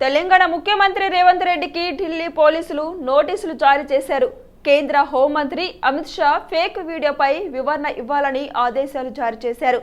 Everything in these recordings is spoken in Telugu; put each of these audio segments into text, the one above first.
తెలంగాణ ముఖ్యమంత్రి రేవంత్ రెడ్డికి ఢిల్లీ పోలీసులు నోటీసులు జారీ చేశారు. కేంద్ర హోంమంత్రి అమిత్ షా ఫేక్ వీడియోపై వివరణ ఇవ్వాలని ఆదేశాలు జారీ చేశారు.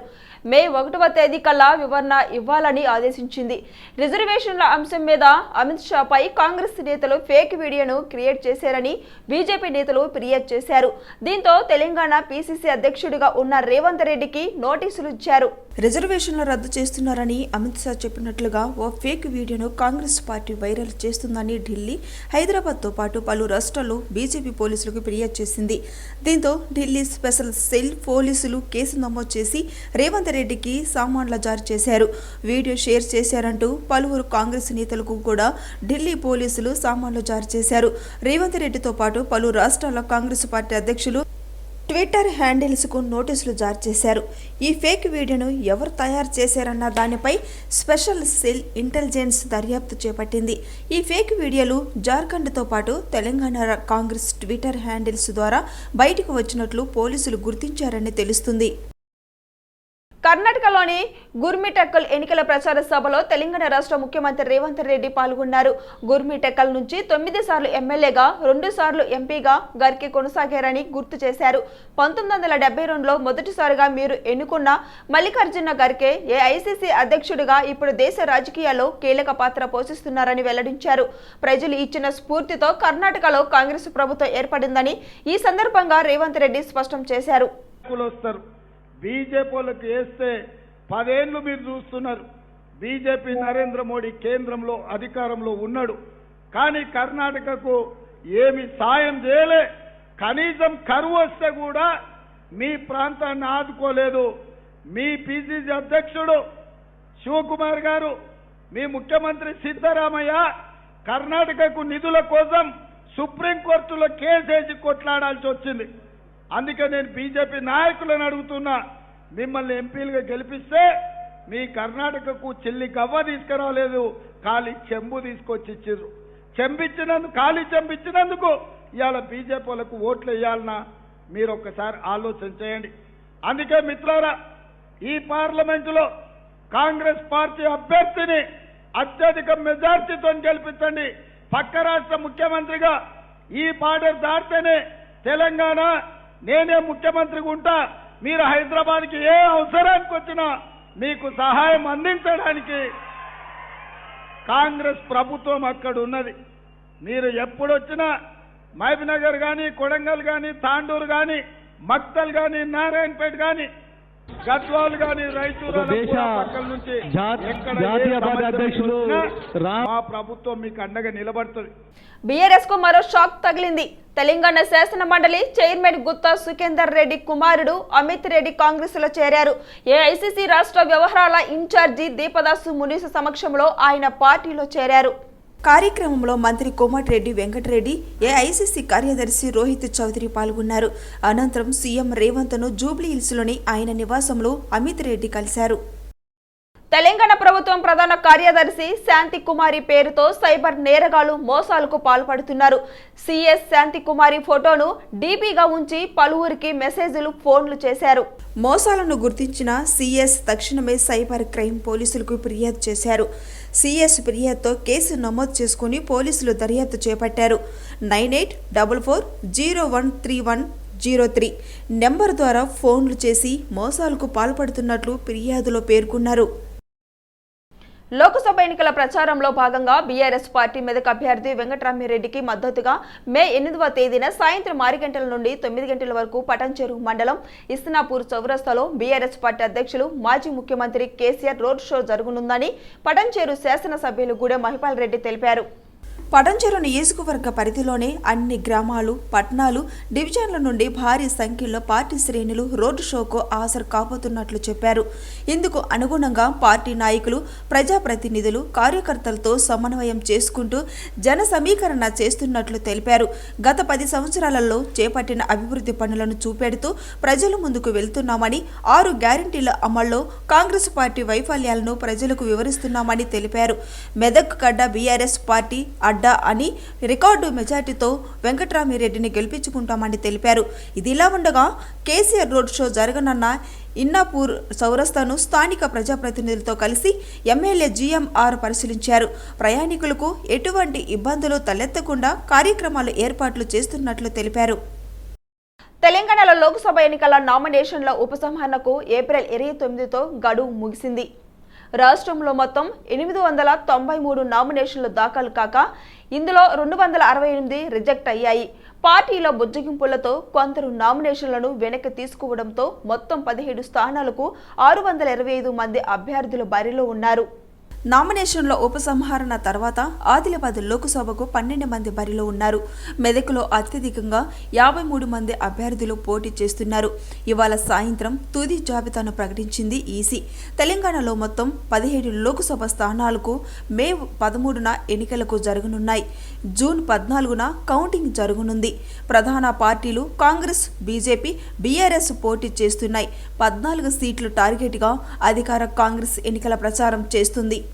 మే ఒకటవ తేదీ కల్లా వివరణ ఇవ్వాలని ఆదేశించింది. రిజర్వేషన్ల అంశం మీద అమిత్ షాపై కాంగ్రెస్ నేతలు ఫేక్ వీడియోను క్రియేట్ చేశారని బీజేపీ నేతలు ఫిర్యాదు చేశారు. దీంతో తెలంగాణ పీసీసీ అధ్యక్షుడిగా ఉన్న రేవంత్ రెడ్డికి నోటీసులు ఇచ్చారు. రిజర్వేషన్లు రద్దు చేస్తున్నారని అమిత్ షా చెప్పినట్లుగా ఓ ఫేక్ వీడియోను కాంగ్రెస్ పార్టీ వైరల్ చేస్తుందని ఢిల్లీ హైదరాబాద్తో పాటు పలు రాష్ట్రాల్లో బీజేపీ పోలీసులకు ఫిర్యాదు చేసింది. దీంతో ఢిల్లీ స్పెషల్ సెల్ పోలీసులు కేసు నమోదు చేసి రేవంత్ రెడ్డికి సామాన్ల జారీ చేశారు. వీడియో షేర్ చేశారంటూ పలువురు కాంగ్రెస్ నేతలకు కూడా ఢిల్లీ పోలీసులు సామాన్లు జారీ చేశారు. రేవంత్ రెడ్డితో పాటు పలు రాష్ట్రాల కాంగ్రెస్ పార్టీ అధ్యక్షులు ట్విట్టర్ హ్యాండిల్స్కు నోటీసులు జారీ చేశారు. ఈ ఫేక్ వీడియోను ఎవరు తయారు చేశారన్న దానిపై స్పెషల్ సెల్ ఇంటెలిజెన్స్ దర్యాప్తు చేపట్టింది. ఈ ఫేక్ వీడియోలు జార్ఖండ్తో పాటు తెలంగాణ కాంగ్రెస్ ట్విట్టర్ హ్యాండిల్స్ ద్వారా బయటకు వచ్చినట్లు పోలీసులు గుర్తించారని తెలుస్తుంది. కర్ణాటకలోని గుర్మిటెక్కల్ ఎన్నికల ప్రచార సభలో తెలంగాణ రాష్ట్ర ముఖ్యమంత్రి రేవంత్ రెడ్డి పాల్గొన్నారు. గుర్మిటెక్కల్ నుంచి తొమ్మిది సార్లు ఎమ్మెల్యేగా రెండు సార్లు ఎంపీగా గర్కె కొనసాగారని గుర్తు చేశారు. పంతొమ్మిది వందల డెబ్బై రెండులో మొదటిసారిగా మీరు ఎన్నుకున్న మల్లికార్జున గర్కే ఏఐసిసి అధ్యక్షుడిగా ఇప్పుడు దేశ రాజకీయాల్లో కీలక పాత్ర పోషిస్తున్నారని వెల్లడించారు. ప్రజలు ఇచ్చిన స్ఫూర్తితో కర్ణాటకలో కాంగ్రెస్ ప్రభుత్వం ఏర్పడిందని ఈ సందర్భంగా రేవంత్ రెడ్డి స్పష్టం చేశారు. బీజేపీ వాళ్ళకి వేస్తే పదేళ్ళు మీరు చూస్తున్నారు. బీజేపీ నరేంద్ర మోడీ కేంద్రంలో అధికారంలో ఉన్నాడు. కానీ కర్ణాటకకు ఏమి సాయం చేయలే. కనీసం కరువు వస్తే కూడా మీ ప్రాంతాన్ని ఆదుకోలేదు. మీ పిసిసి అధ్యక్షుడు శివకుమార్ గారు మీ ముఖ్యమంత్రి సిద్ధరామయ్య కర్ణాటకకు నిధుల కోసం సుప్రీంకోర్టులో కేసేసి కొట్లాడాల్సి వచ్చింది. అందుకే నేను బీజేపీ నాయకులను అడుగుతున్నా. మిమ్మల్ని ఎంపీలుగా గెలిపిస్తే మీ కర్ణాటకకు చెల్లి గవ్వ తీసుకురాలేదు. ఖాళీ చెంబు తీసుకొచ్చి ఇచ్చిర్రు చెంబిచ్చినందుకు ఖాళీ చెంబిచ్చినందుకు ఇవాళ బీజేపీ వాళ్ళకు ఓట్లు వేయాలన్నా మీరు ఒక్కసారి ఆలోచన చేయండి. అందుకే మిత్రారా ఈ పార్లమెంటులో కాంగ్రెస్ పార్టీ అభ్యర్థిని అత్యధిక మెజార్టీతో గెలిపించండి. పక్క రాష్ట్ర ముఖ్యమంత్రిగా ఈ బార్డర్ దాటితేనే తెలంగాణ నేనే ముఖ్యమంత్రిగా ఉంటా. మీరు హైదరాబాద్కి ఏ అవసరానికి వచ్చినా మీకు సహాయం అందించడానికి కాంగ్రెస్ ప్రభుత్వం అక్కడ ఉన్నది. మీరు ఎప్పుడొచ్చినా మహబూబ్నగర్ కానీ కొడంగల్ కానీ తాండూరు కానీ మక్తల్ కానీ నారాయణపేట కానీ గద్వాల్ కానీ రైతూరు ఒక దేశ పక్కల నుంచి జా- ఎక్కడ ఏ జాతీయ పార్టీ సమస్యలు అధ్యక్షులు వచ్చినా రామ్ మా ప్రభుత్వం మీకు అండగా నిలబడుతుంది. బీఆర్ఎస్కు మరో షాక్ తగిలింది. తెలంగాణ శాసన మండలి చైర్మన్ గుత్తా సుఖేందర్ రెడ్డి కుమారుడు అమిత్ రెడ్డి కాంగ్రెస్లో చేరారు. ఏఐసిసి రాష్ట్ర వ్యవహారాల ఇన్ఛార్జి దీపదాసు మునీసు సమక్షంలో ఆయన పార్టీలో చేరారు. కార్యక్రమంలో మంత్రి కోమటిరెడ్డి వెంకటరెడ్డి ఏఐసిసి కార్యదర్శి రోహిత్ చౌదరి పాల్గొన్నారు. అనంతరం సీఎం రేవంత్ను జూబ్లీ హిల్స్లోని ఆయన నివాసంలో అమిత్ రెడ్డి కలిశారు. తెలంగాణ ప్రభుత్వం ప్రధాన కార్యదర్శి శాంతి కుమారి పేరుతో సైబర్ నేరగాళ్ళు మోసాలకు పాల్పడుతున్నారు. సిఎస్ శాంతి కుమారి ఫోటోను డీపీగా ఉంచి పలువురికి మెసేజ్లు ఫోన్లు చేశారు. మోసాలను గుర్తించిన సిఎస్ తక్షణమే సైబర్ క్రైమ్ పోలీసులకు ఫిర్యాదు చేశారు. సిఎస్ ఫిర్యాదుతో కేసు నమోదు చేసుకుని పోలీసులు దర్యాప్తు చేపట్టారు. Nine eight double four zero one three one zero three number ద్వారా ఫోన్లు చేసి మోసాలకు పాల్పడుతున్నట్లు ఫిర్యాదులో పేర్కొన్నారు. లోక్సభ ఎన్నికల ప్రచారంలో భాగంగా బీఆర్ఎస్ పార్టీ మెదక్ అభ్యర్థి వెంకటరామిరెడ్డికి మద్దతుగా మే ఎనిమిదవ తేదీన సాయంత్రం ఆరు గంటల నుండి తొమ్మిది గంటల వరకు పటంచెరు మండలం ఇస్నాపూర్ చౌరస్తాలో బీఆర్ఎస్ పార్టీ అధ్యక్షులు మాజీ ముఖ్యమంత్రి కేసీఆర్ రోడ్ షో జరగనుందని పటంచెరు శాసనసభ్యులు గూడెం మహిపాల్ రెడ్డి తెలిపారు. పటంచెరు నియోజకవర్గ పరిధిలోనే అన్ని గ్రామాలు పట్టణాలు డివిజన్ల నుండి భారీ సంఖ్యలో పార్టీ శ్రేణులు రోడ్డు షోకు హాజరు కాబోతున్నట్లు చెప్పారు. ఇందుకు అనుగుణంగా పార్టీ నాయకులు ప్రజాప్రతినిధులు కార్యకర్తలతో సమన్వయం చేసుకుంటూ జన సమీకరణ చేస్తున్నట్లు తెలిపారు. గత పది సంవత్సరాలలో చేపట్టిన అభివృద్ధి పనులను చూపెడుతూ ప్రజల ముందుకు వెళ్తున్నామని ఆరు గ్యారంటీల అమల్లో కాంగ్రెస్ పార్టీ వైఫల్యాలను ప్రజలకు వివరిస్తున్నామని తెలిపారు. మెదక్ గడ్డ బీఆర్ఎస్ పార్టీ అడ్డ అని రికార్డు మెజార్టీతో వెంకట్రామిరెడ్డిని గెలిపించుకుంటామని తెలిపారు. ఇదిలా ఉండగా కేసీఆర్ రోడ్ షో జరగనున్న ఇన్నాపూర్ చౌరస్తాను స్థానిక ప్రజాప్రతినిధులతో కలిసి ఎమ్మెల్యే జీఎంఆర్ పరిశీలించారు. ప్రయాణికులకు ఎటువంటి ఇబ్బందులు తలెత్తకుండా కార్యక్రమాలు ఏర్పాట్లు చేస్తున్నట్లు తెలిపారు. తెలంగాణలో లోక్సభ ఎన్నికల నామినేషన్ల ఉపసంహరణకు ఏప్రిల్ ఇరవై తొమ్మిదితో గడువు ముగిసింది. రాష్ట్రంలో మొత్తం ఎనిమిది వందల తొంభై మూడు నామినేషన్లు దాఖలు కాక ఇందులో రెండు వందల అరవై ఎనిమిది రిజెక్ట్ అయ్యాయి. పార్టీల బుజ్జగింపులతో కొందరు నామినేషన్లను వెనక్కి తీసుకోవడంతో మొత్తం పదిహేడు స్థానాలకు ఆరు వందల ఇరవై ఐదు మంది అభ్యర్థులు బరిలో ఉన్నారు. నామినేషన్ల ఉపసంహరణ తర్వాత ఆదిలాబాద్ లోక్సభకు పన్నెండు మంది బరిలో ఉన్నారు. మెదకులో అత్యధికంగా యాభై మూడు మంది అభ్యర్థులు పోటీ చేస్తున్నారు. ఇవాళ సాయంత్రం తుది జాబితాను ప్రకటించింది ఈసీ. తెలంగాణలో మొత్తం పదిహేడు లోక్సభ స్థానాలకు మే పదమూడున ఎన్నికలకు జరగనున్నాయి. జూన్ పద్నాలుగున కౌంటింగ్ జరగనుంది. ప్రధాన పార్టీలు కాంగ్రెస్ బీజేపీ బీఆర్ఎస్ పోటీ చేస్తున్నాయి. పద్నాలుగు సీట్లు టార్గెట్గా అధికార కాంగ్రెస్ ఎన్నికల ప్రచారం చేస్తుంది.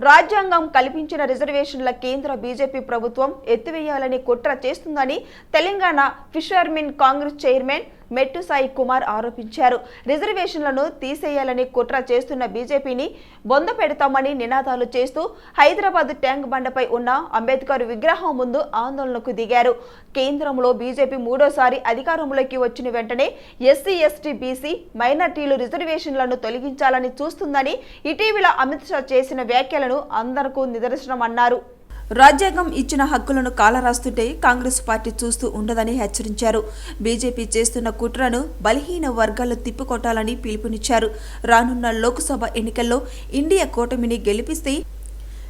రాజ్యాంగం కల్పించిన రిజర్వేషన్ల కేంద్ర బీజేపీ ప్రభుత్వం ఎత్తివేయాలని కుట్ర చేస్తుందని తెలంగాణ ఫిషర్మెన్ కాంగ్రెస్ చైర్మన్ మెట్టు సాయి కుమార్ ఆరోపించారు. రిజర్వేషన్లను తీసేయాలని కుట్ర చేస్తున్న బీజేపీని బొంద పెడతామని నినాదాలు చేస్తూ హైదరాబాద్ ట్యాంక్ బండపై ఉన్న అంబేద్కర్ విగ్రహం ముందు ఆందోళనకు దిగారు. కేంద్రంలో బీజేపీ మూడోసారి అధికారంలోకి వచ్చిన వెంటనే ఎస్సీ ఎస్టీ బీసీ మైనార్టీలు రిజర్వేషన్లను తొలగించాలని చూస్తుందని ఇటీవల అమిత్ షా చేసిన వ్యాఖ్యలను అందరికీ నిదర్శనమన్నారు. రాజ్యాంగం ఇచ్చిన హక్కులను కాలరాస్తుంటే కాంగ్రెస్ పార్టీ చూస్తూ ఉండదని హెచ్చరించారు. బీజేపీ చేస్తున్న కుట్రను బలహీన వర్గాలు తిప్పికొట్టాలని పిలుపునిచ్చారు. రానున్న లోక్సభ ఎన్నికల్లో ఇండియా కూటమిని గెలిపిస్తే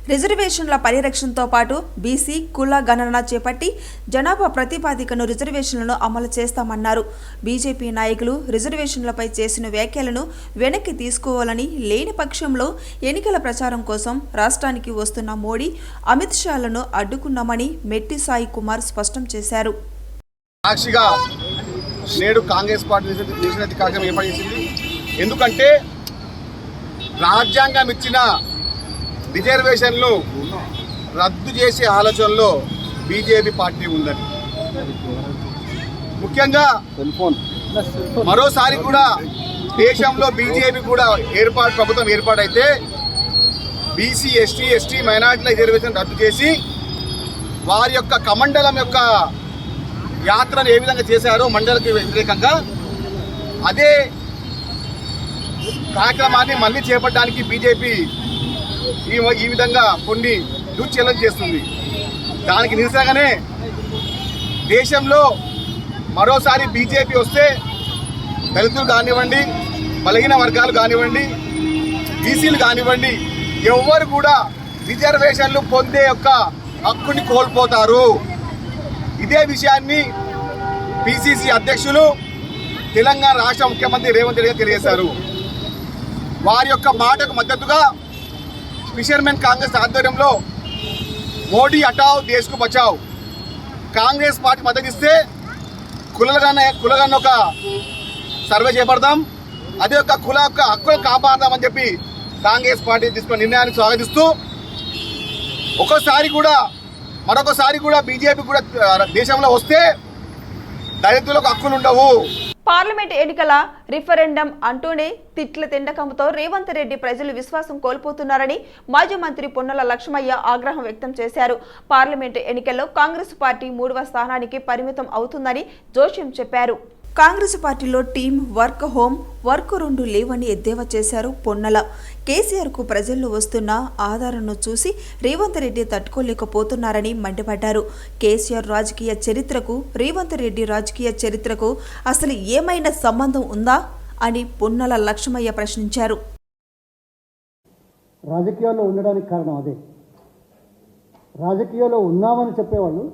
రిజర్వేషన్ల పరిరక్షణతో పాటు బీసీ కుల గణన చేపట్టి జనాభా ప్రతిపాదికను రిజర్వేషన్లను అమలు చేస్తామన్నారు. బీజేపీ నాయకులు రిజర్వేషన్లపై చేసిన వ్యాఖ్యలను వెనక్కి తీసుకోవాలని లేని పక్షంలో ఎన్నికల ప్రచారం కోసం రాష్ట్రానికి వస్తున్న మోడీ అమిత్ షాలను అడ్డుకున్నామని మెట్టి సాయి కుమార్ స్పష్టం చేశారు. సాక్షిగా నేడు కాంగ్రెస్ పార్టీ కార్యక్రమం ఏర్పాటు చేసింది. ఎందుకంటే రాజ్యాంగం ఇచ్చిన రిజర్వేషన్లు రద్దు చేసే ఆలోచనలో బీజేపీ పార్టీ ఉందని. ముఖ్యంగా మరోసారి కూడా దేశంలో బీజేపీ కూడా ఏర్పాటు ప్రభుత్వం ఏర్పాటైతే బీసీ ఎస్టీ ఎస్టీ మైనార్టీల రిజర్వేషన్ రద్దు చేసి వారి యొక్క కమండలం యొక్క యాత్రను ఏ విధంగా చేశారో మండలికి వ్యతిరేకంగా అదే కార్యక్రమాన్ని మళ్ళీ చేపట్టడానికి బీజేపీ ఈ ఈ విధంగా కొన్ని దూచ్యలను చేస్తుంది. దానికి నిరసనగానే దేశంలో మరోసారి బీజేపీ వస్తే దళితులు కానివ్వండి బలహీన వర్గాలు కానివ్వండి బీసీలు కానివ్వండి ఎవ్వరు కూడా రిజర్వేషన్లు పొందే యొక్క హక్కుని కోల్పోతారు. ఇదే విషయాన్ని పిసిసి అధ్యక్షులు తెలంగాణ రాష్ట్ర ముఖ్యమంత్రి రేవంత్ రెడ్డి తెలియజేశారు. వారి యొక్క మాటకు మద్దతుగా ఫిషర్మెన్ కాంగ్రెస్ ఆధ్వర్యంలో మోడీ హటావ్ దేశ్కు బచావ్. కాంగ్రెస్ పార్టీ మద్దతిస్తే ఇస్తే కులగన్న ఒక సర్వే చేపడదాం. అదే ఒక కుల యొక్క హక్కులు కాపాడదామని చెప్పి కాంగ్రెస్ పార్టీ తీసుకున్న నిర్ణయాన్ని స్వాగతిస్తూ ఒక్కోసారి కూడా మరొకసారి కూడా బీజేపీ కూడా దేశంలో వస్తే దళితులకు హక్కులు ఉండవు. పార్లమెంట్ ఎన్నికల రిఫరెండం అంటూనే తిట్ల తిండకంతో రేవంత్ రెడ్డి ప్రజలు విశ్వాసం కోల్పోతున్నారని మాజీ మంత్రి పొన్నల లక్ష్మయ్య ఆగ్రహం వ్యక్తం చేశారు. పార్లమెంట్ ఎన్నికల్లో కాంగ్రెస్ పార్టీ మూడవ స్థానానికి పరిమితం అవుతుందని జోష్యం చెప్పారు. కాంగ్రెస్ పార్టీలో టీం వర్క్ హోమ్ వర్క్ రెండు లేవని ఎద్దేవా చేశారు పొన్నల. కేసీఆర్కు ప్రజల్లో వస్తున్న ఆధారను చూసి రేవంత్ రెడ్డి తట్టుకోలేకపోతున్నారని మండిపడ్డారు. కేసీఆర్ రాజకీయ చరిత్రకు రేవంత్ రెడ్డి రాజకీయ చరిత్రకు అసలు ఏమైనా సంబంధం ఉందా అని పొన్నల లక్ష్మయ్య ప్రశ్నించారు. రాజకీయాల్లో ఉండడానికి కారణం అదే. రాజకీయాల్లో ఉన్నామని చెప్పేవాళ్ళు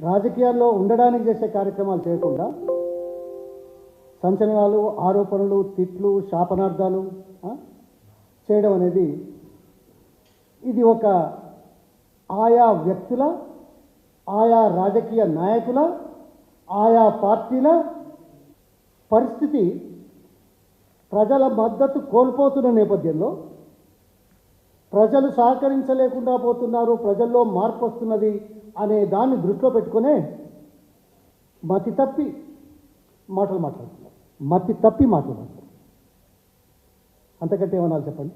రాజకీయాల్లో ఉండడానికి చేసే కార్యక్రమాలు చేయకుండా సంచలనాలు ఆరోపణలు తిట్లు శాపనార్థాలు చేయడం అనేది ఇది ఒక ఆయా వ్యక్తుల ఆయా రాజకీయ నాయకుల ఆయా పార్టీల పరిస్థితి ప్రజల మద్దతు కోల్పోతున్న నేపథ్యంలో ప్రజలు సహకరించలేకుండా పోతున్నారు ప్రజల్లో మార్పు వస్తున్నది అనే దాన్ని దృష్టిలో పెట్టుకునే మతి తప్పి మాటలు మాట్లాడుతున్నారు. మతి తప్పి మాట్లాడారు అంతకంటే ఏమన్నా చెప్పండి?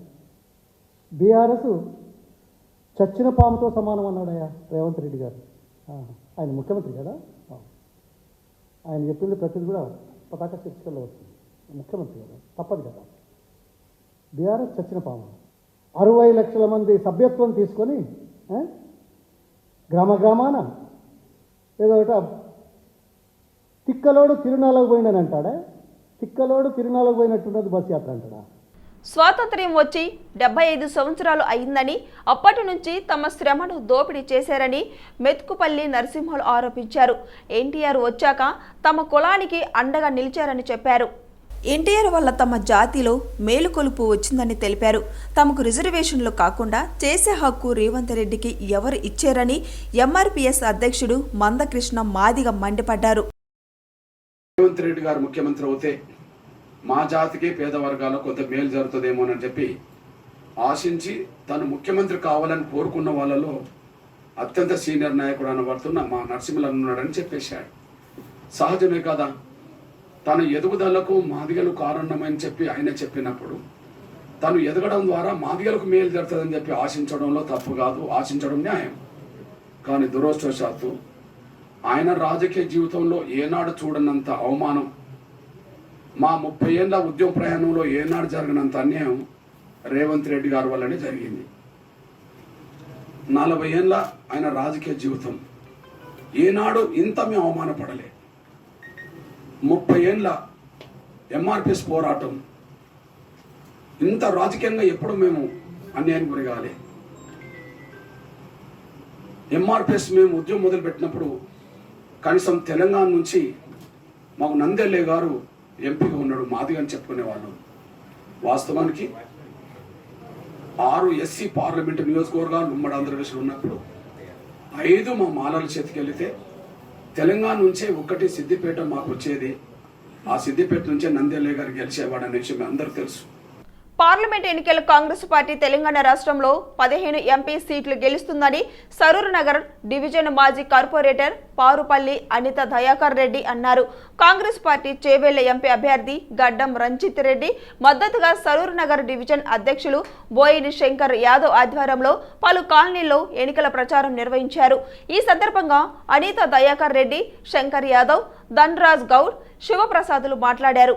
బీఆర్ఎస్ చచ్చిన పాముతో సమానం అన్నాడయ్యా రేవంత్ రెడ్డి గారు. ఆయన ముఖ్యమంత్రి కదా? ఆయన చెప్పింది ప్రతిది కూడా పతాక శిక్షణలో వస్తుంది. ముఖ్యమంత్రి కదా? తప్పదు కదా. బీఆర్ఎస్ చచ్చిన పాము. అరవై లక్షల మంది సభ్యత్వం తీసుకొని గ్రామ గ్రామాన ఏదో ఒకట తిక్కలోడు తిరునాళ్ళకు పోయినని అంటాడా? తిక్కలోడు తిరునాళ్ళకు పోయినట్టున్నది బస్ యాత్ర అంటాడా? స్వాతంత్ర్యం వచ్చి డెబ్బై ఐదు సంవత్సరాలు అయిందని అప్పటి నుంచి తమ శ్రమను దోపిడీ చేశారని మెతుకుపల్లి నరసింహులు ఆరోపించారు. ఎన్టీఆర్ వచ్చాక తమ కులానికి అండగా నిలిచారని చెప్పారు. ఎన్టీఆర్ వల్ల తమ జాతిలో మేలుకొలుపు వచ్చిందని తెలిపారు. తమకు రిజర్వేషన్లు కాకుండా చేసే హక్కు రేవంత్ రెడ్డికి ఎవరు ఇచ్చారని ఎంఆర్పీఎస్ అధ్యక్షుడు మందకృష్ణ మాదిగ మండిపడ్డారు. రేవంత్ రెడ్డి గారు ముఖ్యమంత్రి అవుతే మా జాతికి పేద వర్గాల్లో కొంత మేలు జరుగుతుందేమోనని చెప్పి ఆశించి తను ముఖ్యమంత్రి కావాలని కోరుకున్న వాళ్ళలో అత్యంత సీనియర్ నాయకుడు అనబడుతున్న మా నరసింహులు ఉన్నాడని చెప్పేశాడు. సహజమే కదా? తన ఎదుగుదలకు మాదిగలు కారణమని చెప్పి ఆయన చెప్పినప్పుడు తను ఎదగడం ద్వారా మాదిగలకు మేలు జరుగుతుందని చెప్పి ఆశించడంలో తప్పు కాదు ఆశించడం న్యాయం. కానీ దురదృష్టవశాత్తు ఆయన రాజకీయ జీవితంలో ఏనాడు చూడనంత అవమానం మా ముప్పై ఏళ్ళ ఉద్యమ ప్రయాణంలో ఏనాడు జరిగినంత అన్యాయం రేవంత్ రెడ్డి గారి వల్లనే జరిగింది. నలభై ఏళ్ళ ఆయన రాజకీయ జీవితం ఏనాడు ఇంత మేము అవమానపడలే. ముప్పై ఏళ్ళ ఎంఆర్పిఎస్ పోరాటం. ఇంత రాజకీయంగా ఎప్పుడు మేము అన్యాయం గురిగాలి? ఎంఆర్పిఎస్ మేము ఉద్యమం మొదలుపెట్టినప్పుడు కనీసం తెలంగాణ నుంచి మాకు నందెల్లే గారు ఎంపీగా ఉన్నాడు మాదిగా అని చెప్పుకునేవాళ్ళు. వాస్తవానికి ఆరు ఎస్సీ పార్లమెంటు నియోజకవర్గాలు ఉమ్మడి ఆంధ్రప్రదేశ్లో ఉన్నప్పుడు ఐదు మా మాలల చేతికి వెళితే తెలంగాణ నుంచే ఒక్కటి సిద్దిపేట మాకు వచ్చేది. ఆ సిద్దిపేట నుంచే నందెల్లే గారు గెలిచేవాడు అనే విషయం అందరూ తెలుసు. పార్లమెంట్ ఎన్నికల కాంగ్రెస్ పార్టీ తెలంగాణ రాష్ట్రంలో పదిహేను ఎంపీ సీట్లు గెలుస్తుందని సరూర్ నగర్ డివిజన్ మాజీ కార్పొరేటర్ పారుపల్లి అనిత దయాకర్ రెడ్డి అన్నారు. కాంగ్రెస్ పార్టీ చేవేళ్ళ ఎంపీ అభ్యర్థి గడ్డం రంజిత్ రెడ్డి మద్దతుగా సరూర్ నగర్ డివిజన్ అధ్యక్షులు బోయిని శంకర్ యాదవ్ ఆధ్వర్యంలో పలు కాలనీల్లో ఎన్నికల ప్రచారం నిర్వహించారు. ఈ సందర్భంగా అనిత దయాకర్ రెడ్డి శంకర్ యాదవ్ ధన్రాజ్ గౌడ్ శివప్రసాదులు మాట్లాడారు.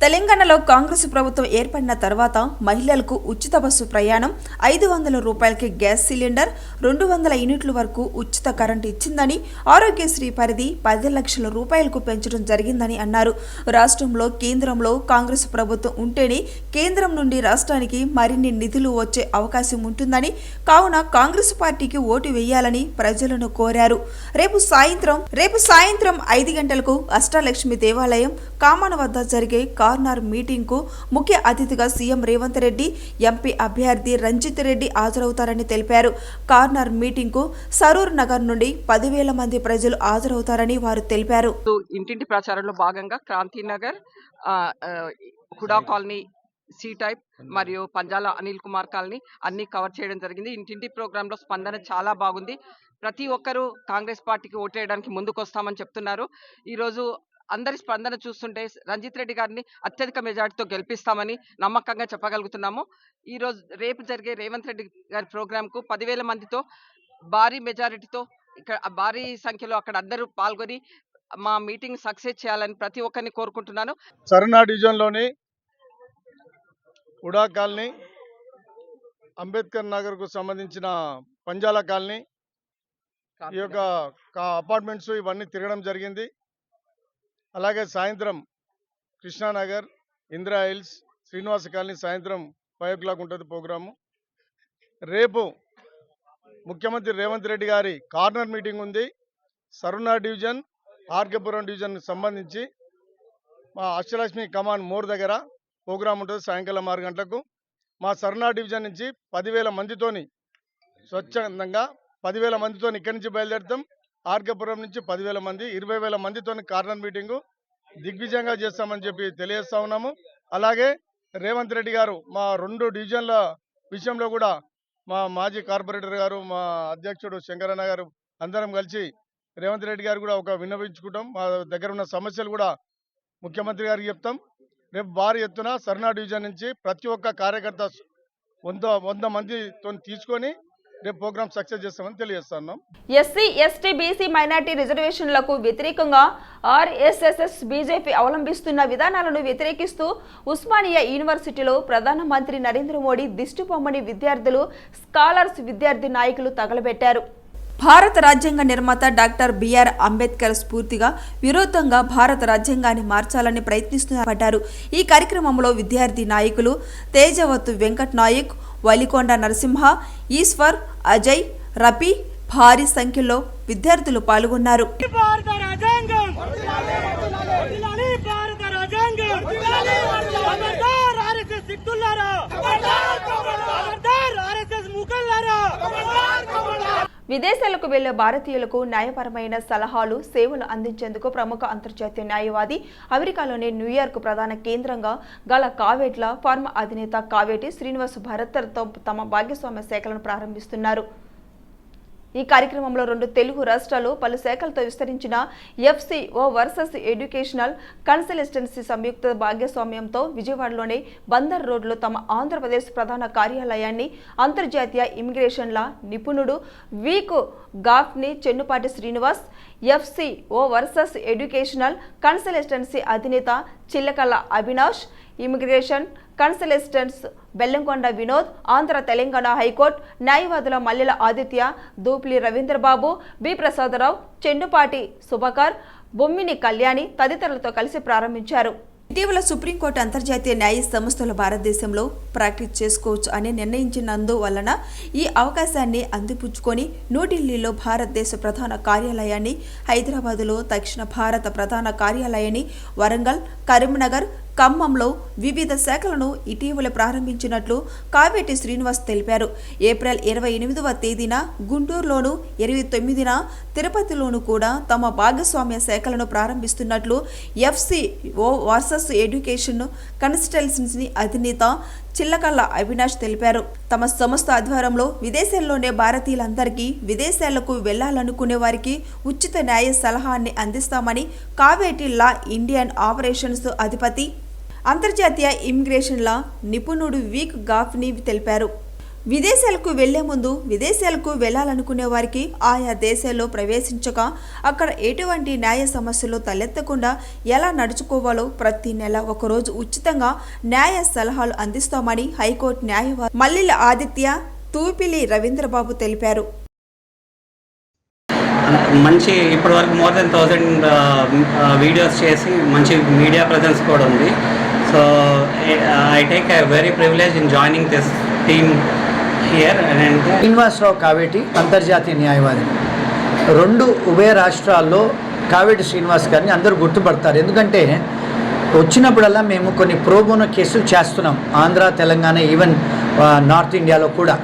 తెలంగాణలో కాంగ్రెస్ ప్రభుత్వం ఏర్పడిన తర్వాత మహిళలకు ఉచిత బస్సు ప్రయాణం ఐదు వందల రూపాయలకి గ్యాస్ సిలిండర్ రెండు వందల యూనిట్ల వరకు ఉచిత కరెంటు ఇచ్చిందని ఆరోగ్యశ్రీ పరిధి పది లక్షల రూపాయలకు పెంచడం జరిగిందని అన్నారు. రాష్ట్రంలో కేంద్రంలో కాంగ్రెస్ ప్రభుత్వం ఉంటేనే కేంద్రం నుండి రాష్ట్రానికి మరిన్ని నిధులు వచ్చే అవకాశం ఉంటుందని కావున కాంగ్రెస్ పార్టీకి ఓటు వేయాలని ప్రజలను కోరారు. రేపు సాయంత్రం రేపు సాయంత్రం ఐదు గంటలకు అష్టాలక్ష్మి దేవాలయం కామన్ వద్ద జరిగే కార్నర్ మీటింగ్కు ముఖ్య అతిథిగా సీఎం రేవంత్ రెడ్డి ఎంపీ అభ్యర్థి రంజిత్ రెడ్డి హాజరవుతారని తెలిపారు. కార్నర్ మీటింగ్కు సరూర్ నగర్ నుండి పదివేల మంది ప్రజలు హాజరవుతారని వారు తెలిపారు. ఇంటింటి ప్రచారంలో భాగంగా Kranti Nagar HUDA colony C type మరియు పంజాల అనిల్ కుమార్ కాలనీ అన్ని కవర్ చేయడం జరిగింది. ఇంటింటి ప్రోగ్రాంలో స్పందన చాలా బాగుంది. ప్రతి ఒక్కరూ కాంగ్రెస్ పార్టీకి ఓటేయడానికి ముందుకు వస్తామని చెప్తున్నారు. ఈరోజు అందరి స్పందన చూస్తుంటే రంజిత్ రెడ్డి గారిని అత్యధిక మెజార్టీతో గెలిపిస్తామని నమ్మకంగా చెప్పగలుగుతున్నాము. ఈరోజు రేపు జరిగే రేవంత్ రెడ్డి గారి ప్రోగ్రాంకు పదివేల మందితో భారీ మెజారిటీతో ఇక్కడ భారీ సంఖ్యలో అక్కడ అందరూ పాల్గొని మా మీటింగ్ సక్సెస్ చేయాలని ప్రతి ఒక్కరిని కోరుకుంటున్నాను. సరనా డివిజన్లోని ఉడా కాలనీ అంబేద్కర్ నగర్కు సంబంధించిన పంజాల కాలనీ ఈ యొక్క అపార్ట్మెంట్స్ ఇవన్నీ తిరగడం జరిగింది. అలాగే సాయంత్రం కృష్ణానగర్ ఇందిరా హిల్స్ శ్రీనివాస కాలనీ సాయంత్రం ఫైవ్ ఓ క్లాక్ ఉంటుంది ప్రోగ్రాము. రేపు ముఖ్యమంత్రి రేవంత్ రెడ్డి గారి కార్నర్ మీటింగ్ ఉంది. సరుణ డివిజన్ ఆర్కేపురం డివిజన్కి సంబంధించి మా అష్టలక్ష్మి కమాండ్ మోర్ దగ్గర ప్రోగ్రాం ఉంటుంది సాయంకాలం ఆరు గంటలకు. మా సరుణ డివిజన్ నుంచి పదివేల మందితోని స్వచ్ఛందంగా పదివేల మందితో ఇక్కడి నుంచి బయలుదేరుతాం. ఆర్గపురం నుంచి పదివేల మంది ఇరవై వేల మందితో కార్నర్ మీటింగు దిగ్విజయంగా చేస్తామని చెప్పి తెలియజేస్తా ఉన్నాము. అలాగే రేవంత్ రెడ్డి గారు మా రెండు డివిజన్ల విషయంలో కూడా మా మాజీ కార్పొరేటర్ గారు మా అధ్యక్షుడు శంకరన్న గారు అందరం కలిసి రేవంత్ రెడ్డి గారు కూడా ఒక విన్నవించుకుంటాం. మా దగ్గర ఉన్న సమస్యలు కూడా ముఖ్యమంత్రి గారికి చెప్తాం. రేపు భారీ ఎత్తున సర్నా డివిజన్ నుంచి ప్రతి ఒక్క కార్యకర్త వంద వంద మందితో తీసుకొని రేపు ప్రోగ్రామ్ సక్సెస్ చేస్తామని తెలియజేస్తున్నాం. ఎస్సీ ఎస్టీ బీసీ మైనార్టీ రిజర్వేషన్లకు వ్యతిరేకంగా ఆర్ఎస్ఎస్ఎస్ బీజేపీ అవలంబిస్తున్న విధానాలను వ్యతిరేకిస్తూ ఉస్మానియా యూనివర్సిటీలో ప్రధానమంత్రి నరేంద్ర మోడీ దిష్టిబొమ్మని విద్యార్థులు స్కాలర్స్ విద్యార్థి నాయకులు తగలబెట్టారు. భారత రాజ్యాంగ నిర్మాత డాక్టర్ బిఆర్ అంబేద్కర్ స్ఫూర్తిగా విరోధంగా భారత రాజ్యాంగాన్ని మార్చాలని ప్రయత్నిస్తున్నారు ఈ కార్యక్రమంలో విద్యార్థి నాయకులు తేజవత్తు వెంకట్ నాయక్ వలికొండ నరసింహ ఈశ్వర్ అజయ్ రపి భారీ సంఖ్యలో విద్యార్థులు పాల్గొన్నారు భారత విదేశాలకు వెళ్ళే భారతీయులకు న్యాయపరమైన సలహాలు సేవలు అందించేందుకు ప్రముఖ అంతర్జాతీయ న్యాయవాది అమెరికాలోని న్యూయార్క్ ప్రధాన కేంద్రంగా గల కావేట్ల ఫార్మా అధినేత కావేటి శ్రీనివాస్ భరత్తో తమ భాగస్వామ్య శాఖలను ప్రారంభిస్తున్నారు. ఈ కార్యక్రమంలో రెండు తెలుగు రాష్ట్రాలు పలు శాఖలతో విస్తరించిన ఎఫ్సిఓ వర్సెస్ ఎడ్యుకేషనల్ కన్సల్టెన్సీ సంయుక్త భాగస్వామ్యంతో విజయవాడలోని బందర్ రోడ్లో తమ ఆంధ్రప్రదేశ్ ప్రధాన కార్యాలయాన్ని అంతర్జాతీయ ఇమిగ్రేషన్ల నిపుణుడు వీకు గాఫ్ని Chennupati Srinivas FCO versus educational consultancy అధినేత Chillakalla Avinash immigration consultants Bellamkonda Vinod Andhra Telangana high court న్యాయవాదుల మల్లెల ఆదిత్య దూప్లి రవీంద్రబాబు బి ప్రసాదరావు చెన్నుపాటి సుభకర్ బొమ్మిని కళ్యాణి తదితరులతో కలిసి ప్రారంభించారు. ఇటీవల సుప్రీంకోర్టు అంతర్జాతీయ న్యాయ సంస్థలు భారతదేశంలో ప్రాక్టీస్ చేసుకోవచ్చు అని నిర్ణయించినందు వలన ఈ అవకాశాన్ని అందిపుచ్చుకొని న్యూఢిల్లీలో భారతదేశ ప్రధాన కార్యాలయాన్ని హైదరాబాదులో దక్షిణ భారత ప్రధాన కార్యాలయాన్ని వరంగల్ కరీంనగర్ ఖమ్మంలో వివిధ శాఖలను ఇటీవల ప్రారంభించినట్లు కావేటి శ్రీనివాస్ తెలిపారు. ఏప్రిల్ ఇరవై ఎనిమిదవ తేదీన గుంటూరులోను ఇరవై తొమ్మిదిన తిరుపతిలోను కూడా తమ భాగస్వామ్య శాఖలను ప్రారంభిస్తున్నట్లు ఎఫ్సిఓ వర్సెస్ ఎడ్యుకేషన్ కన్సల్టెన్సీ అధినేత చిల్లకల్ల అవినాష్ తెలిపారు. తమ సంస్థ ఆధ్వర్యంలో విదేశాల్లోనే భారతీయులందరికీ విదేశాలకు వెళ్ళాలనుకునే వారికి ఉచిత న్యాయ సలహాన్ని అందిస్తామని కావేటి లా ఇండియన్ ఆపరేషన్స్ అధిపతి అంతర్జాతీయ ఇమిగ్రేషన్ల నిపుణుడు వీక్ గాఫ్ని తెలిపారు. విదేశాలకు వెళ్ళే ముందు విదేశాలకు వెళ్ళాలనుకునే వారికి ఆయా దేశాల్లో ప్రవేశించక అక్కడ ఎటువంటి న్యాయ సమస్యలు తలెత్తకుండా ఎలా నడుచుకోవాలో ప్రతి నెల ఒకరోజు ఉచితంగా న్యాయ సలహాలు అందిస్తామని హైకోర్టు న్యాయవాది మల్లిల ఆదిత్య తూపిలి రవీంద్రబాబు తెలిపారు. మంచి ఇప్పటి వరకు మోర్ దెన్ థౌజండ్ వీడియోస్ చేసి మంచి మీడియా ప్రజెన్స్ కూడా ఉంది. So I take a very privilege in joining this team here and Srinivasarao Kaveti అంతర్జాతీయ న్యాయవాది. రెండు ఉభయ రాష్ట్రాల్లో కావేటి శ్రీనివాస్ గారిని అందరూ గుర్తుపడతారు. ఎందుకంటే వచ్చినప్పుడల్లా మేము కొన్ని ప్రోబోనో కేసులు చేస్తున్నాం. ఆంధ్ర తెలంగాణ ఈవెన్ నార్త్ ఇండియాలో కూడా.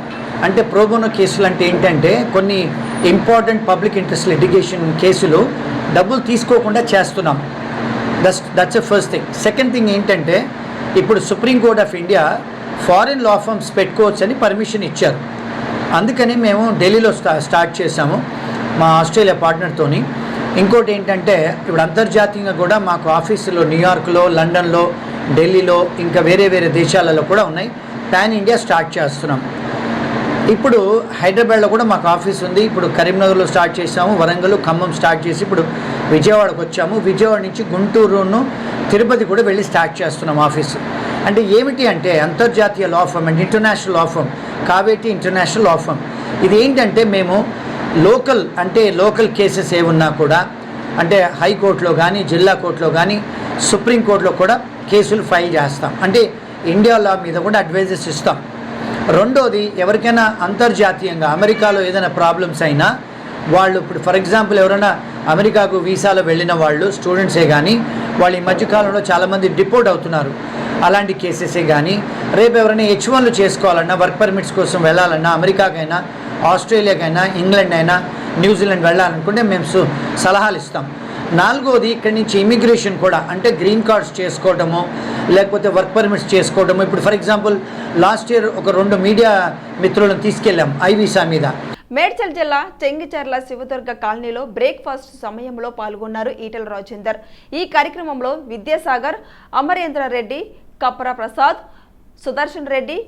అంటే ప్రోబోనో కేసులు అంటే ఏంటంటే కొన్ని ఇంపార్టెంట్ పబ్లిక్ ఇంట్రెస్ట్ లిటిగేషన్ కేసులు డబ్బులు తీసుకోకుండా చేస్తున్నాం. That's that's a first thing second thing ఏంటంటే ఇప్పుడు supreme court of India foreign law firms పెట్టుకోవచ్చు అని పర్మిషన్ ఇచ్చారు. అందుకని మేము ఢిల్లీలో స్టా స్టార్ట్ చేశాము మా ఆస్ట్రేలియా పార్ట్నర్తోని ఇంకోటి ఏంటంటే ఇప్పుడు అంతర్జాతీయంగా కూడా మాకు ఆఫీసులో న్యూయార్క్లో లండన్లో ఢిల్లీలో ఇంకా వేరే వేరే దేశాలలో కూడా ఉన్నాయి. పాన్ ఇండియా స్టార్ట్ చేస్తున్నాం. ఇప్పుడు హైదరాబాద్లో కూడా మాకు ఆఫీస్ ఉంది. ఇప్పుడు కరీంనగర్లో స్టార్ట్ చేసాము వరంగల్ ఖమ్మం స్టార్ట్ చేసి ఇప్పుడు విజయవాడకు వచ్చాము. విజయవాడ నుంచి గుంటూరును తిరుపతి కూడా వెళ్ళి స్టార్ట్ చేస్తున్నాం ఆఫీసు. అంటే ఏమిటి అంటే అంతర్జాతీయ law firm and international law firm Kaveti international law firm ఇది ఏంటంటే మేము లోకల్ అంటే లోకల్ కేసెస్ ఏమున్నా కూడా అంటే హైకోర్టులో కానీ జిల్లా కోర్టులో కానీ సుప్రీంకోర్టులో కూడా కేసులు ఫైల్ చేస్తాం. అంటే ఇండియా లా మీద కూడా అడ్వైజెస్ ఇస్తాం. రెండోది ఎవరికైనా అంతర్జాతీయంగా అమెరికాలో ఏదైనా ప్రాబ్లమ్స్ అయినా వాళ్ళు ఇప్పుడు ఫర్ ఎగ్జాంపుల్ ఎవరైనా అమెరికాకు వీసాలో వెళ్ళిన వాళ్ళు స్టూడెంట్సే కానీ వాళ్ళు ఈ మధ్యకాలంలో చాలామంది డిపోర్ట్ అవుతున్నారు. అలాంటి కేసెసే కానీ రేపు ఎవరైనా హెచ్ వన్లు చేసుకోవాలన్నా వర్క్ పర్మిట్స్ కోసం వెళ్ళాలన్నా అమెరికాకైనా ఆస్ట్రేలియాకైనా ఇంగ్లాండ్ అయినా న్యూజిలాండ్ వెళ్ళాలనుకుంటే మేము సలహాలు ఇస్తాం. నాలుగోది ఇక్కడి నుంచి ఇమిగ్రేషన్ కూడా అంటే గ్రీన్ కార్డ్స్ చేసుకోవటము లేకపోతే వర్క్ పర్మిట్స్ చేసుకోవటము. ఇప్పుడు ఫర్ ఎగ్జాంపుల్ లాస్ట్ ఇయర్ ఒక రెండు మీడియా మిత్రులను తీసుకెళ్ళాం ఐ వీసా మీద. మేడ్చల్ జిల్లా చెంగిచెర్ల శివదుర్గ కాలనీలో బ్రేక్ఫాస్ట్ సమయంలో పాల్గొన్నారు ఈటల రాజేందర్. ఈ కార్యక్రమంలో విద్యాసాగర్ అమరేంద్ర రెడ్డి కపర ప్రసాద్ సుదర్శన్ రెడ్డి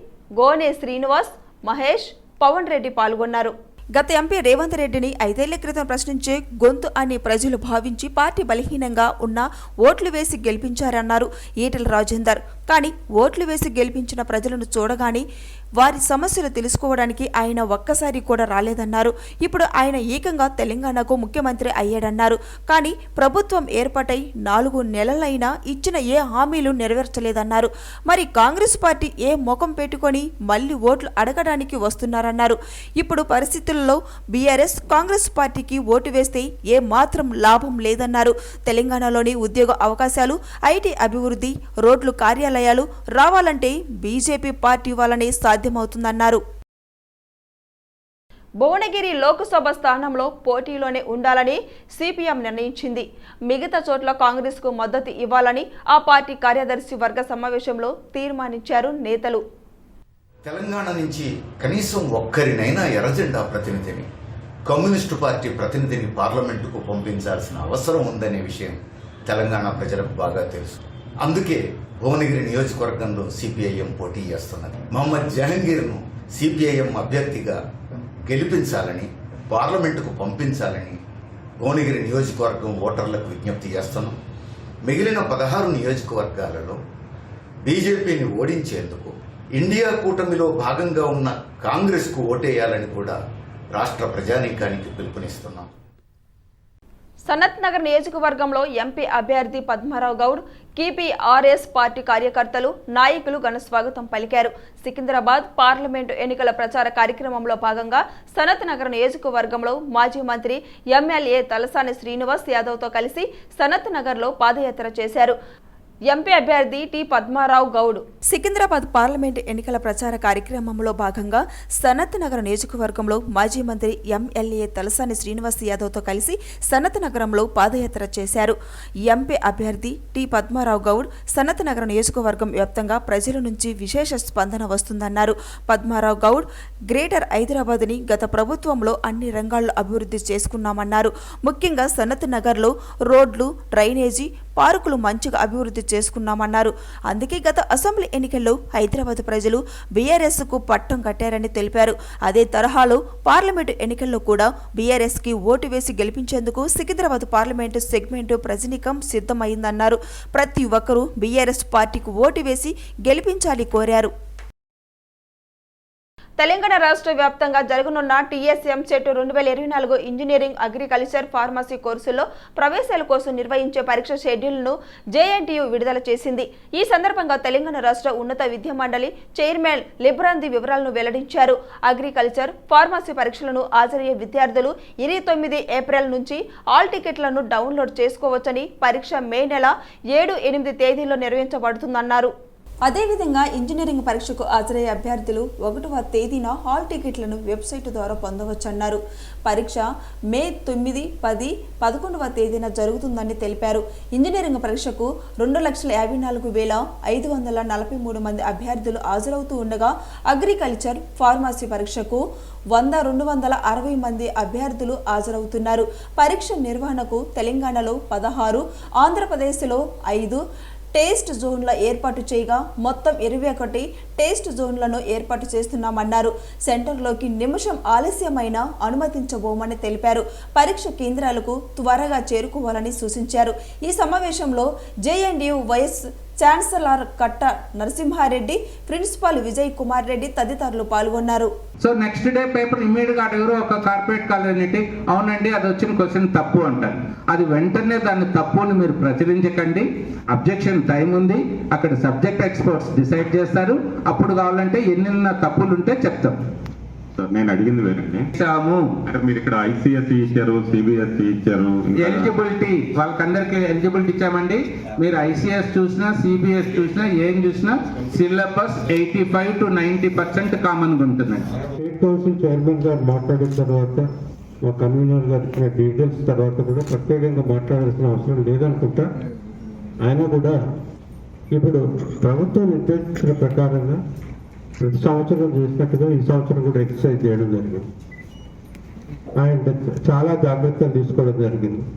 గోనే శ్రీనివాస్ మహేష్ పవన్ రెడ్డి పాల్గొన్నారు. గత ఎంపీ రేవంత్ రెడ్డిని ఐదేళ్ళ క్రితం ప్రశ్నించే గొంతు అని ప్రజలు భావించి పార్టీ బలహీనంగా ఉన్న ఓట్లు వేసి గెలిపించారన్నారు ఈటెల రాజేందర్. కానీ ఓట్లు వేసి గెలిపించిన ప్రజలను చూడగానే వారి సమస్యలు తెలుసుకోవడానికి ఆయన ఒక్కసారి కూడా రాలేదన్నారు. ఇప్పుడు ఆయన ఏకంగా తెలంగాణకు ముఖ్యమంత్రి అయ్యాడన్నారు. కానీ ప్రభుత్వం ఏర్పాటై నాలుగు నెలలైనా ఇచ్చిన ఏ హామీలు నెరవేర్చలేదన్నారు. మరి కాంగ్రెస్ పార్టీ ఏ ముఖం పెట్టుకొని మళ్ళీ ఓట్లు అడగడానికి వస్తున్నారన్నారు. ఇప్పుడు పరిస్థితులు పరిస్థితుల్లో బీఆర్ఎస్ కాంగ్రెస్ పార్టీకి ఓటు వేస్తే ఏ మాత్రం లాభం లేదన్నారు. తెలంగాణలోని ఉద్యోగ అవకాశాలు ఐటీ అభివృద్ధి రోడ్లు కార్యాలయాలు రావాలంటే బీజేపీ పార్టీ వల్లనే సాధ్యమవుతుందన్నారు. భువనగిరి లోక్సభ స్థానంలో పోటీలోనే ఉండాలని సిపిఎం నిర్ణయించింది. మిగతా చోట్ల కాంగ్రెస్కు మద్దతు ఇవ్వాలని ఆ పార్టీ కార్యదర్శి వర్గ సమావేశంలో తీర్మానించారు నేతలు. తెలంగాణ నుంచి కనీసం ఒక్కరినైనా ఎర్రజెండా ప్రతినిధిని కమ్యూనిస్టు పార్టీ ప్రతినిధిని పార్లమెంటుకు పంపించాల్సిన అవసరం ఉందనే విషయం తెలంగాణ ప్రజలకు బాగా తెలుసు. అందుకే భువనగిరి నియోజకవర్గంలో సిపిఐఎం పోటీ చేస్తున్నది. మహమ్మద్ జహంగీర్ను సిపిఐఎం అభ్యర్థిగా గెలిపించాలని పార్లమెంటుకు పంపించాలని భువనగిరి నియోజకవర్గం ఓటర్లకు విజ్ఞప్తి చేస్తున్నాం. మిగిలిన పదహారు నియోజకవర్గాలలో బీజేపీని ఓడించేందుకు ఇండియా కూటమిలో భాగంగా ఉన్న కాంగ్రెస్కు ఓటేయాలని కూడా రాష్ట్ర ప్రజానీకానికి పిలుపునిస్తున్నాం. సనత్ నగర్ నియోజకవర్గంలో ఎంపీ అభ్యర్థి పద్మారావు గౌడ్ కీపీఆర్ఎస్ పార్టీ కార్యకర్తలు నాయకులు ఘన స్వాగతం పలికారు. సికింద్రాబాద్ పార్లమెంటు ఎన్నికల ప్రచార కార్యక్రమంలో భాగంగా సనత్ నగర్ నియోజకవర్గంలో మాజీ మంత్రి ఎమ్మెల్యే తలసాని శ్రీనివాస్ యాదవ్తో కలిసి సనత్ నగర్లో పాదయాత్ర చేశారు. ఎంపీ అభ్యర్థి టి పద్మారావు గౌడ్. సికింద్రాబాద్ పార్లమెంట్ ఎన్నికల ప్రచార కార్యక్రమంలో భాగంగా సనత్ నగర నియోజకవర్గంలో మాజీ మంత్రి ఎంఎల్ఏ తలసాని శ్రీనివాస్ యాదవ్తో కలిసి సనత్ నగరంలో పాదయాత్ర చేశారు. ఎంపీ అభ్యర్థి టి పద్మారావు గౌడ్ సనత్ నగర నియోజకవర్గం వ్యాప్తంగా ప్రజల నుంచి విశేష స్పందన వస్తుందన్నారు. పద్మారావు గౌడ్ గ్రేటర్ హైదరాబాద్ని గత ప్రభుత్వంలో అన్ని రంగాల్లో అభివృద్ధి చేసుకున్నామన్నారు. ముఖ్యంగా సనత్ నగర్లో రోడ్లు డ్రైనేజీ పార్కులు మంచిగా అభివృద్ధి చేసుకున్నామన్నారు. అందుకే గత అసెంబ్లీ ఎన్నికల్లో హైదరాబాద్ ప్రజలు బీఆర్ఎస్కు పట్టం కట్టారని తెలిపారు. అదే తరహాలో పార్లమెంటు ఎన్నికల్లో కూడా బీఆర్ఎస్కి ఓటు వేసి గెలిపించేందుకు సికింద్రాబాద్ పార్లమెంటు సెగ్మెంటు ప్రజనికం సిద్ధమైందన్నారు. ప్రతి ఒక్కరూ బీఆర్ఎస్ పార్టీకి ఓటు వేసి గెలిపించాలి కోరారు. తెలంగాణ రాష్ట్ర వ్యాప్తంగా జరగనున్న టీఎస్ఎం సెట్ రెండు వేల ఇరవై నాలుగు ఇంజనీరింగ్ అగ్రికల్చర్ ఫార్మసీ కోర్సుల్లో ప్రవేశాల కోసం నిర్వహించే పరీక్ష షెడ్యూల్ను జేఎన్టీయు విడుదల చేసింది. ఈ సందర్భంగా తెలంగాణ రాష్ట్ర ఉన్నత విద్యా మండలి చైర్మన్ లిబ్రాంది వివరాలను వెల్లడించారు. అగ్రికల్చర్ ఫార్మసీ పరీక్షలను హాజరయ్యే విద్యార్థులు ఇరవై తొమ్మిది ఏప్రిల్ నుంచి ఆల్ టికెట్లను డౌన్లోడ్ చేసుకోవచ్చని పరీక్ష మే నెల ఏడు ఎనిమిది తేదీల్లో నిర్వహించబడుతుందన్నారు. అదేవిధంగా ఇంజనీరింగ్ పరీక్షకు హాజరయ్యే అభ్యర్థులు ఒకటవ తేదీన హాల్ టికెట్లను వెబ్సైట్ ద్వారా పొందవచ్చన్నారు. పరీక్ష మే తొమ్మిది పది పదకొండవ తేదీన జరుగుతుందని తెలిపారు. ఇంజనీరింగ్ పరీక్షకు రెండు లక్షల యాభై నాలుగు వేల ఐదు వందల నలభై మూడు మంది అభ్యర్థులు హాజరవుతూ ఉండగా అగ్రికల్చర్ ఫార్మసీ పరీక్షకు వంద రెండు వందల అరవై మంది అభ్యర్థులు హాజరవుతున్నారు. పరీక్ష నిర్వహణకు తెలంగాణలో పదహారు ఆంధ్రప్రదేశ్లో ఐదు టేస్ట్ జోన్ల ఏర్పాటు చేయగా మొత్తం ఇరవై ఒకటి టేస్ట్ జోన్లను ఏర్పాటు చేస్తున్నామన్నారు. సెంటర్లోకి నిమిషం ఆలస్యమైన అనుమతించబోమని తెలిపారు. పరీక్ష కేంద్రాలకు త్వరగా చేరుకోవాలని సూచించారు. ఈ సమావేశంలో JNTU vice chancellor Katta Narasimhareddy principal Vijay Kumar Reddy తదితరులు పాల్గొన్నారు. సో నెక్స్ట్ డే పేపర్ ఇమీడియట్గా ఎవరో ఒక కార్పొరేట్ కాలేజీ అవునండి అది వచ్చిన క్వశ్చన్ తప్పు అంటారు. అది వెంటనే దాన్ని తప్పు అని మీరు ప్రచురించకండి. అబ్జెక్షన్ టైం ఉంది. అక్కడ సబ్జెక్ట్ ఎక్స్పర్ట్స్ డిసైడ్ చేస్తారు. అప్పుడు కావాలంటే ఎన్నెన్న తప్పులు ఉంటే చెప్తాం. సార్ నేను అడిగింది వేరండి. ఇచ్చాము అంటే మీరు ఇక్కడ ఐసీఎస్ఈ ఇచ్చారు సిబిఎస్ఈ ఇచ్చారు. ఎలిజిబిలిటీ వాళ్ళకందరికి ఎలిజిబిలిటీ ఇచ్చామండి. మీరు ఐసీఎస్ చూసినా సిబిఎస్ చూసినా ఏం చూసినా syllabus eighty five to ninety percent కామన్గా ఉంటుందండి. స్టేట్ కౌన్సిల్ చైర్మన్ గారు మాట్లాడిన తర్వాత మా కన్వీనర్ గారు ఇచ్చిన డీటెయిల్స్ తర్వాత కూడా ప్రత్యేకంగా మాట్లాడాల్సిన అవసరం లేదనుకుంటా ఆయన కూడా ఇప్పుడు ప్రభుత్వం నిర్దేశించిన ప్రకారంగా ప్రతి సంవత్సరం చేసినట్టుగా ఈ సంవత్సరం కూడా ఎక్సర్సైజ్ చేయడం జరిగింది. అండ్ చాలా జాగ్రత్తలు తీసుకోవడం జరిగింది.